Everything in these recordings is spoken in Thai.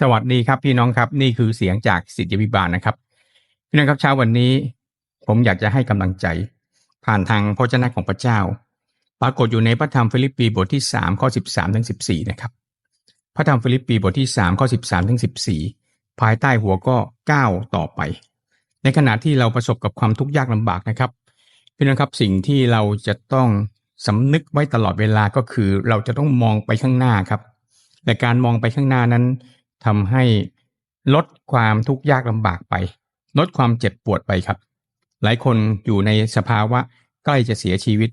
สวัสดีครับพี่น้องครับ นี่คือเสียงจากสิทธิวิบาลนะครับ พี่น้องครับเช้าวันนี้ ผมอยากจะให้กำลังใจ ผ่านทางพระเจ้าของพระเจ้า ปรากฏอยู่ในพระธรรมฟิลิปปีบทที่3ข้อ13ถึง14นะครับพระธรรมฟิลิปปีบทที่3ข้อ13ถึง14ภายใต้หัวก็ก้าวต่อไป ในขณะที่เราประสบกับความทุกข์ยากลำบากนะครับพี่น้องครับสิ่งที่เราจะต้องสำนึกไว้ตลอดเวลาก็คือ เราจะต้องมองไปข้างหน้าครับ แต่การมองไปข้างหน้านั้น ทำให้ลดความทุกข์ยากลำบากไป ลดความเจ็บปวดไปครับ หลายคนอยู่ในสภาวะใกล้จะเสียชีวิต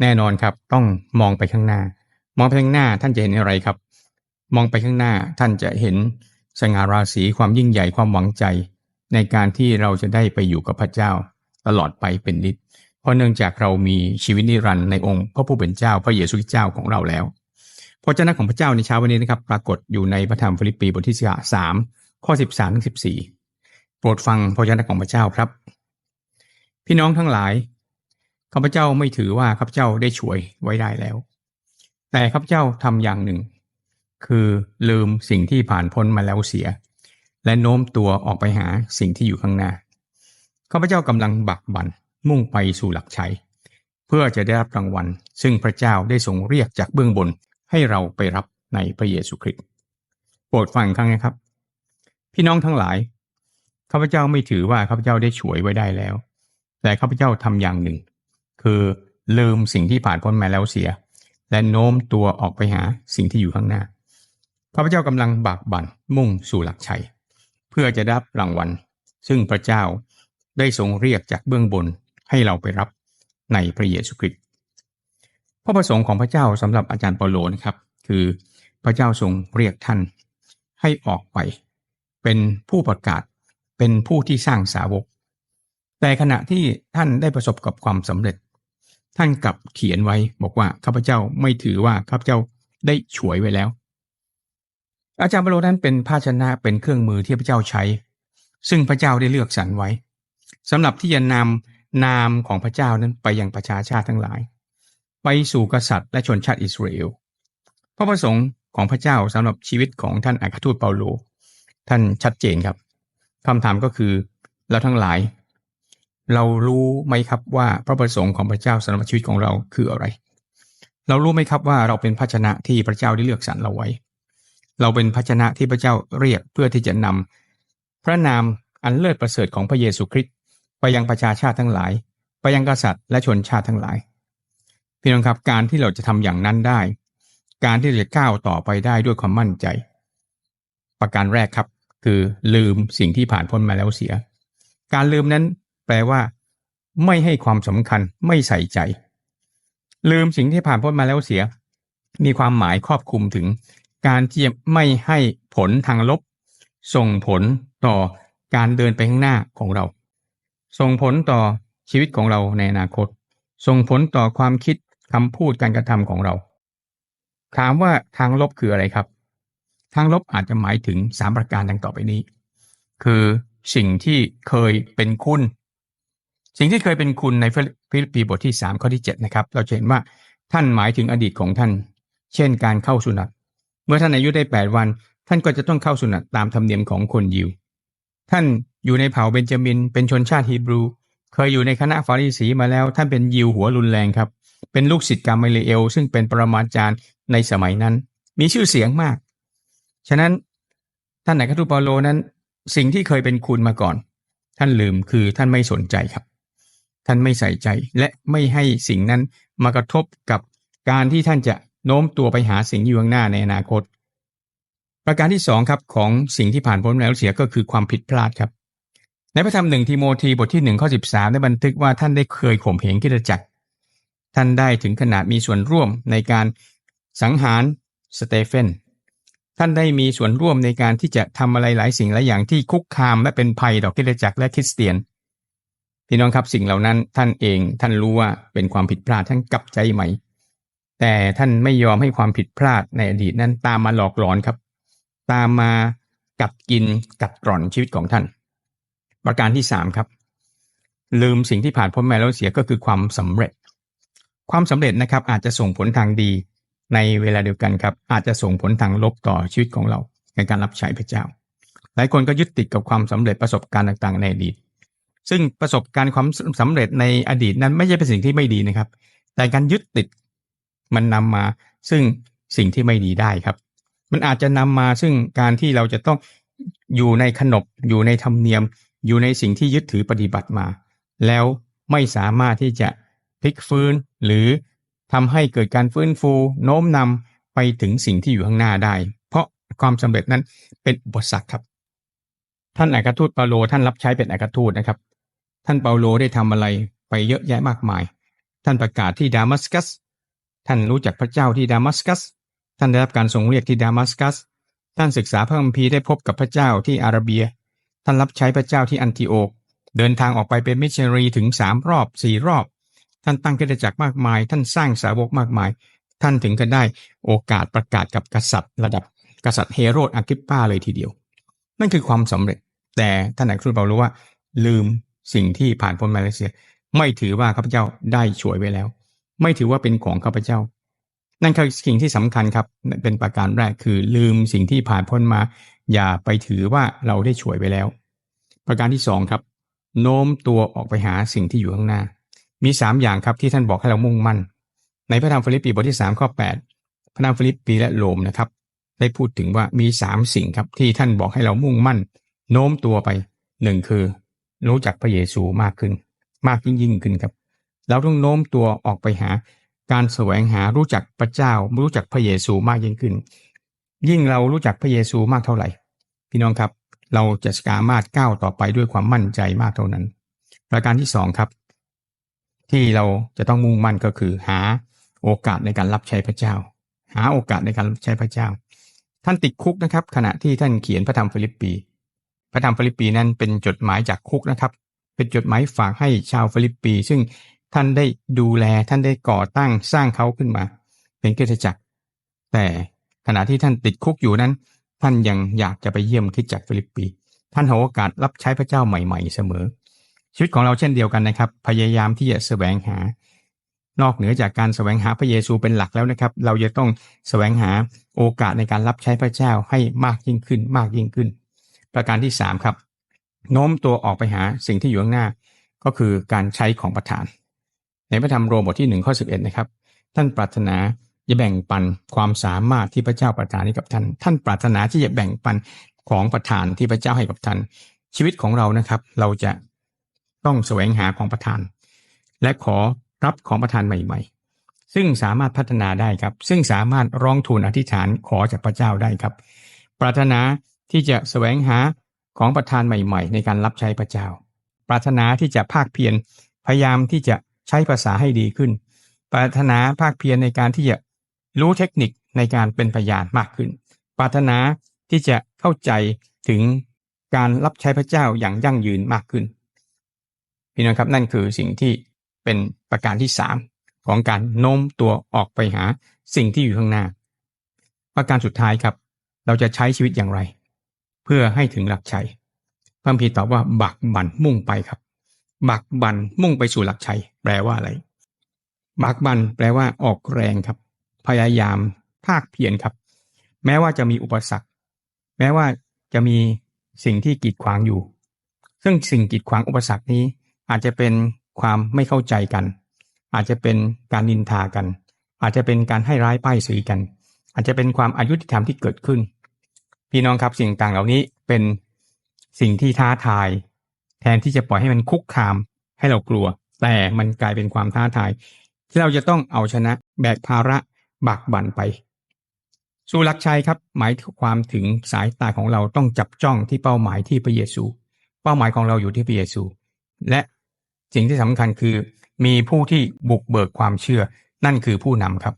แน่นอนครับ ต้องมองไปข้างหน้า มองไปข้างหน้าท่านจะเห็นอะไรครับ มองไปข้างหน้าท่านจะเห็นสง่าราศีความยิ่งใหญ่ความหวังใจ ในการที่เราจะได้ไปอยู่กับพระเจ้า ตลอดไปเป็นนิดเพราะเนื่องจากเรามีชีวิตนิรันดร์ในองค์พระผู้เป็นเจ้าพระเยซูคริสต์เจ้าของเราแล้ว พระเจ้าของพระเจ้าในเช้าวันนี้นะครับ ปรากฏอยู่ในพระธรรมฟิลิปปีบทที่สามข้อสิบสามถึงสิบสี่โปรดฟังพระเจ้าของพระเจ้าครับ พี่น้องทั้งหลายข้าพเจ้าไม่ถือว่าข้าพเจ้าได้ช่วยไว้ได้แล้ว แต่ข้าพเจ้าทำอย่างหนึ่ง คือลืมสิ่งที่ผ่านพ้นมาแล้วเสีย และโน้มตัวออกไปหาสิ่งที่อยู่ข้างหน้าข้าพเจ้ากำลังบักบันมุ่งไปสู่หลักชัย เพื่อจะได้รับรางวัล ซึ่งพระเจ้าได้ทรงเรียกจากเบื้องบน ให้เราไปรับในพระเยซูคริสต์โปรดฟังครั้งนะครับ พี่น้องทั้งหลายข้าพเจ้าไม่ถือว่าข้าพเจ้าได้ฉวยไว้ได้แล้ว แต่ข้าพเจ้าทำอย่างหนึ่ง คือลืมสิ่งที่ผ่านพ้นมาแล้วเสีย และโน้มตัวออกไปหาสิ่งที่อยู่ข้างหน้าข้าพเจ้ากำลังบากบั่นมุ่งสู่หลักชัย เพื่อจะได้รับรางวัล ซึ่งพระเจ้าได้ทรงเรียกจากเบื้องบนให้เราไปรับในพระเยซูคริสต์ พระประสงค์ของพระเจ้าสำหรับอาจารย์เปาโลนะครับ คือพระเจ้าทรงเรียกท่านให้ออกไป เป็นผู้ประกาศเป็นผู้ที่สร้างสาวก แต่ขณะที่ท่านได้ประสบกับความสำเร็จ ท่านกลับเขียนไว้บอกว่าข้าพเจ้าไม่ถือว่าข้าพเจ้าได้ฉวยไว้แล้ว อาจารย์เปาโลนั้นเป็นภาชนะเป็นเครื่องมือที่พระเจ้าใช้ ซึ่งพระเจ้าได้เลือกสรรไว้สำหรับที่จะนำนามของพระเจ้านั้นไปยังประชาชาติทั้งหลาย ไปสู่กษัตริย์และชนชาติอิสราเอลพระประสงค์ของพระเจ้าสำหรับชีวิตของท่านอัครทูตเปาโล ท่านชัดเจนครับคำถามก็คือเราทั้งหลาย เรารู้ไหมครับว่าพระประสงค์ของพระเจ้าสำหรับชีวิตของเราคืออะไร เรารู้ไหมครับว่าเราเป็นภาชนะที่พระเจ้าได้เลือกสรรเราไว้ เราเป็นภาชนะที่พระเจ้าเรียกเพื่อที่จะนำพระนามอันเลิศประเสริฐของพระเยซูคริสต์ไปยังประชาชาติทั้งหลาย ไปยังกษัตริย์และชนชาติทั้งหลาย พี่น้องครับการที่เราจะทำอย่างนั้นได้ การที่จะก้าวต่อไปได้ด้วยความมั่นใจ ประการแรกครับ คือลืมสิ่งที่ผ่านพ้นมาแล้วเสีย การลืมนั้นแปลว่า ไม่ให้ความสำคัญไม่ใส่ใจ ลืมสิ่งที่ผ่านพ้นมาแล้วเสีย มีความหมายครอบคลุมถึง การที่ไม่ให้ผลทางลบ ส่งผลต่อการเดินไปข้างหน้าของเรา ส่งผลต่อชีวิตของเราในอนาคต ส่งผลต่อความคิด คำพูดการกระทำของเรา ถามว่าทางลบคืออะไรครับ ทางลบอาจจะหมายถึงสามประการดังต่อไปนี้ คือสิ่งที่เคยเป็นคุณ สิ่งที่เคยเป็นคุณในฟิลิปปีบทที่ 3 ข้อที่ 7 นะครับ เราจะเห็นว่าท่านหมายถึงอดีตของท่าน เช่นการเข้าสุนัตเมื่อท่านอายุได้ 8 วัน ท่านก็จะต้องเข้าสุนัตตามธรรมเนียมของคนยิว ท่านอยู่ในเผ่าเบนจามิน เป็นชนชาติฮีบรู เคยอยู่ในคณะฟาริสีมาแล้ว ท่านเป็นยิวหัวรุนแรงครับ เป็นลูกศิษย์กาเมเลเอล ซึ่งเป็นปรมาจารย์ในสมัยนั้น มีชื่อเสียงมาก ฉะนั้นท่านไหนคาทูปาโลนั้น สิ่งที่เคยเป็นคุณมาก่อน ท่านลืมคือท่านไม่สนใจครับ ท่านไม่ใส่ใจและไม่ให้สิ่งนั้นมากระทบกับการที่ท่านจะโน้มตัวไปหาสิ่งอยู่ข้างหน้าในอนาคต ประการที่สองครับของสิ่งที่ผ่านพ้นแล้วเสียก็คือความผิดพลาดครับในพระธรรมหนึ่งทีโมธีบทที่หนึ่งข้อสิบสามได้บันทึกว่าท่านได้เคยข่มเหงกิจจักร ท่านได้ถึงขนาดมีส่วนร่วมในการสังหารสเตเฟนท่านได้มีส่วนร่วมในการที่จะทำอะไรหลายสิ่งหลายอย่างที่คุกคามและเป็นภัยต่อกิจจักรและคริสเตียนพี่น้องครับสิ่งเหล่านั้นท่านเองท่านรู้ว่าเป็นความผิดพลาดท่านกลับใจใหม่ แต่ท่านไม่ยอมให้ความผิดพลาดในอดีตนั้นตามมาหลอกหลอนครับ ตามมากัดกินกัดกร่อนชีวิตของท่าน ประการที่สามครับ ลืมสิ่งที่ผ่านพ้นมาแล้วเสียก็คือความสำเร็จ ความสำเร็จนะครับอาจจะส่งผลทางดีในเวลาเดียวกันครับ อาจจะส่งผลทางลบต่อชีวิตของเราในการรับใช้พระเจ้า หลายคนก็ยึดติดกับความสำเร็จประสบการณ์ต่างๆ ในอดีต ซึ่งประสบการณ์ความสำเร็จในอดีตนั้นไม่ใช่เป็นสิ่งที่ไม่ดีนะครับ แต่การยึดติดมันนำมาซึ่งสิ่งที่ไม่ดีได้ครับ มันอาจจะนำมาซึ่งการที่เราจะต้องอยู่ในขนบอยู่ในธรรมเนียม อยู่ในสิ่งที่ยึดถือปฏิบัติมา แล้วไม่สามารถที่จะ ลิกฟื้น หรือทำให้เกิดการฟื้นฟู โน้มนำไปถึงสิ่งที่อยู่ข้างหน้าได้ เพราะความสำเร็จนั้นเป็นอุปสรรคครับ ท่านอัครทูตเปาโลท่านรับใช้เป็นอัครทูตนะครับ ท่านเปาโลได้ทำอะไรไปเยอะแยะมากมาย ท่านประกาศที่ดามัสกัส ท่านรู้จักพระเจ้าที่ดามัสกัส ท่านได้รับการทรงเรียกที่ดามัสกัส ท่านศึกษาพระคัมภีร์ได้พบกับพระเจ้าที่อาราเบีย ท่านรับใช้พระเจ้าที่อันติโอก เดินทางออกไปเป็นมิชชันนารีถึงสามรอบสี่รอบ ท่านตั้งกิจจักรมากมาย ท่านสร้างสาวกมากมาย ท่านถึงกันได้โอกาสประกาศกับกษัตริย์ ระดับกษัตริย์เฮโรดอากิปปาเลยทีเดียว นั่นคือความสำเร็จ แต่ท่านอัครทูตเปาโลว่า ลืมสิ่งที่ผ่านพ้นมาเลเซีย ไม่ถือว่าข้าพเจ้าได้ช่วยไว้แล้ว ไม่ถือว่าเป็นของข้าพเจ้า นั่นคือสิ่งที่สำคัญครับ เป็นประการแรกคือลืมสิ่งที่ผ่านพ้นมา อย่าไปถือว่าเราได้ช่วยไว้แล้ว ประการที่สองครับ โน้มตัวออกไปหาสิ่งที่อยู่ข้างหน้า มีสามอย่างครับที่ท่านบอกให้เรามุ่งมั่น ในพระธรรมฟิลิปปีบทที่สามข้อแปดพระธรรมฟิลิปปีและโรมนะครับ ได้พูดถึงว่ามีสามสิ่งครับที่ท่านบอกให้เรามุ่งมั่น โน้มตัวไปหนึ่งคือ รู้จักพระเยซูมากขึ้น มากยิ่งยิ่งขึ้นครับ เราต้องโน้มตัวออกไปหา การแสวงหารู้จักพระเจ้า รู้จักพระเยซูมากยิ่งขึ้น ยิ่งเรารู้จักพระเยซูมากเท่าไหร่ พี่น้องครับ เราจะสามารถก้าวต่อไปด้วยความมั่นใจมากเท่านั้น ประการที่สองครับ ที่เราจะต้องมุ่งมั่นก็คือ หาโอกาสในการรับใช้พระเจ้า หาโอกาสในการรับใช้พระเจ้า ท่านติดคุกนะครับ ขณะที่ท่านเขียนพระธรรมฟิลิปปี พระธรรมฟิลิปปีนั้นเป็นจดหมายจากคุกนะครับ เป็นจดหมายฝากให้ชาวฟิลิปปี ซึ่งท่านได้ดูแลท่านได้ก่อตั้งสร้างเขาขึ้นมา เป็นกิจจักร แต่ขณะที่ท่านติดคุกอยู่นั้น ท่านยังอยากจะไปเยี่ยมคริดจักรฟิลิปปี ท่านหาโอกาสรับใช้พระเจ้าใหม่ ๆ เสมอ ชีวิตของเราเช่นเดียวกันนะครับ พยายามที่จะแสวงหา นอกเหนือจากการแสวงหาพระเยซูเป็นหลักแล้วนะครับ เราจะต้องแสวงหาโอกาสในการรับใช้พระเจ้าให้มากยิ่งขึ้นมากยิ่งขึ้น ประการที่สามครับโน้มตัวออกไปหาสิ่งที่อยู่ข้างหน้า ก็คือการใช้ของประทาน ในพระธรรมโรมบทที่หนึ่งข้อสิบเอ็ดนะครับ ท่านปรารถนาจะแบ่งปันความสามารถที่พระเจ้าประทานให้กับท่าน ท่านปรารถนาที่จะแบ่งปันของประทานที่พระเจ้าให้กับท่าน ชีวิตของเรานะครับ เราจะ ต้องแสวงหาของประทาน และขอรับของประทานใหม่ ๆ ซึ่งสามารถพัฒนาได้ครับ ซึ่งสามารถร้องทูลอธิษฐานขอจากพระเจ้าได้ครับ ปรารถนาที่จะแสวงหาของประทานใหม่ ๆ ในการรับใช้พระเจ้า ปรารถนาที่จะภาคเพียรพยายามที่จะใช้ภาษาให้ดีขึ้น ปรารถนาภาคเพียรในการที่จะรู้เทคนิคในการเป็นพยานมากขึ้น ปรารถนาที่จะเข้าใจถึงการรับใช้พระเจ้าอย่างยั่งยืนมากขึ้น พี่น้องครับนั่นคือสิ่งที่เป็นประการที่สามของการโน้มตัวออกไปหาสิ่งที่อยู่ข้างหน้า ประการสุดท้ายครับ เราจะใช้ชีวิตอย่างไร เพื่อให้ถึงหลักชัยพระพีตอบว่าบักบันมุ่งไปครับ บักบันมุ่งไปสู่หลักชัย แปลว่าอะไร บักบันแปลว่าออกแรงครับ พยายามภาคเพียรครับ แม้ว่าจะมีอุปสรรค แม้ว่าจะมีสิ่งที่กีดขวางอยู่ ซึ่งสิ่งกีดขวางอุปสรรคนี้ อาจจะเป็นความไม่เข้าใจกัน อาจจะเป็นการนินทากัน อาจจะเป็นการให้ร้ายป้ายสีกัน อาจจะเป็นความอายุติธรรมที่เกิดขึ้น พี่น้องครับสิ่งต่างเหล่านี้เป็นสิ่งที่ท้าทาย แทนที่จะปล่อยให้มันคุกคามให้เรากลัว แต่มันกลายเป็นความท้าทาย ที่เราจะต้องเอาชนะแบกภาระบักบั่นไปสู่หลักชัยครับ หมายความถึงสายตาของเราต้องจับจ้องที่เป้าหมายที่พระเยซู เป้าหมายของเราอยู่ที่พระเยซู และ สิ่งที่สำคัญคือ มีผู้ที่บุกเบิกความเชื่อ นั่นคือผู้นำครับ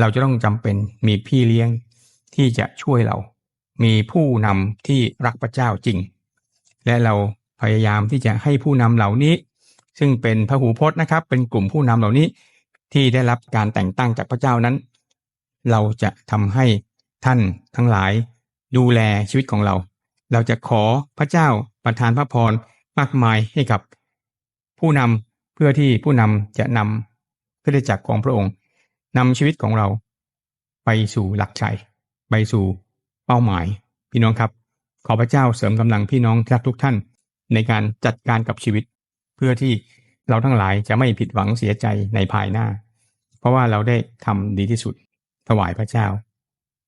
เราจะต้องจำเป็นมีพี่เลี้ยงที่จะช่วยเรา มีผู้นำที่รักพระเจ้าจริง และเราพยายามที่จะให้ผู้นำเหล่านี้ ซึ่งเป็นพระหูพจน์นะครับ เป็นกลุ่มผู้นำเหล่านี้ที่ได้รับการแต่งตั้งจากพระเจ้านั้น เราจะทำให้ท่านทั้งหลายดูแลชีวิตของเรา เราจะขอพระเจ้าประทานพระพรมากมายให้กับ ผู้นำเพื่อที่ผู้นำจะนำพระจักรของพระองค์นำชีวิตของเราไปสู่หลักชัย ไปสู่เป้าหมาย พี่น้องครับ ขอพระเจ้าเสริมกำลังพี่น้องทุกท่าน ในการจัดการกับชีวิต เพื่อที่เราทั้งหลายจะไม่ผิดหวังเสียใจในภายหน้า เพราะว่าเราได้ทำดีที่สุดถวายพระเจ้า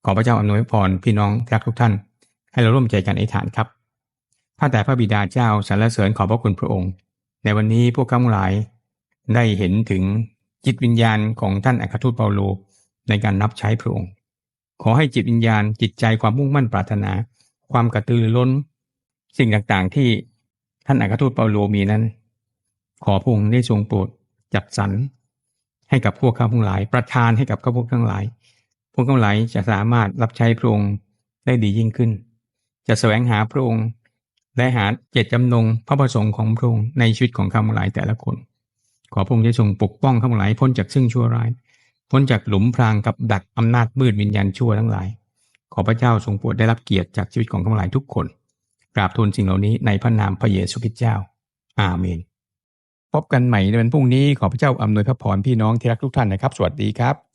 ขอพระเจ้าอำนวยพรพี่น้องทุกท่าน ให้เราร่วมใจกันอธิษฐานครับข้าแต่พระบิดาเจ้าสรรเสริญขอบพระคุณพระองค์ ในวันนี้พวกข้าหลายได้เห็นถึงจิตวิญญาณของท่านอัครทูตเปาโลในการรับใช้พระองค์ ขอให้จิตวิญญาณจิตใจความมุ่งมั่นปรารถนา ความกระตือรือร้น สิ่งต่างๆที่ท่านอัครทูตเปาโลมีนั้น ขอพระองค์ได้ทรงโปรดจัดสรรให้กับพวกข้าทั้งหลาย ประทานให้กับข้าพวกทั้งหลาย พวกทั้งหลายจะสามารถรับใช้พระองค์ได้ดียิ่งขึ้น จะแสวงหาพระองค์ และหาเจตจำนงพระประสงค์ของพระองค์ในชีวิตของข้าพงหลายแต่ละคน ขอพระองค์ได้ทรงปกป้องข้าพงหลายพ้นจากซึ่งชั่วร้าย พ้นจากหลุมพรางกับดักอำนาจมืดวิญญาณชั่วทั้งหลาย ขอพระเจ้าทรงโปรดได้รับเกียรติจากชีวิตของข้าพงหลายทุกคนกราบทูลสิ่งเหล่านี้ในพระนามพระเยซูคริสต์เจ้า อาเมน พบกันใหม่ในวันพรุ่งนี้ขอพระเจ้าอำนวยพระพรพี่น้องที่รักทุกท่านนะครับ สวัสดีครับ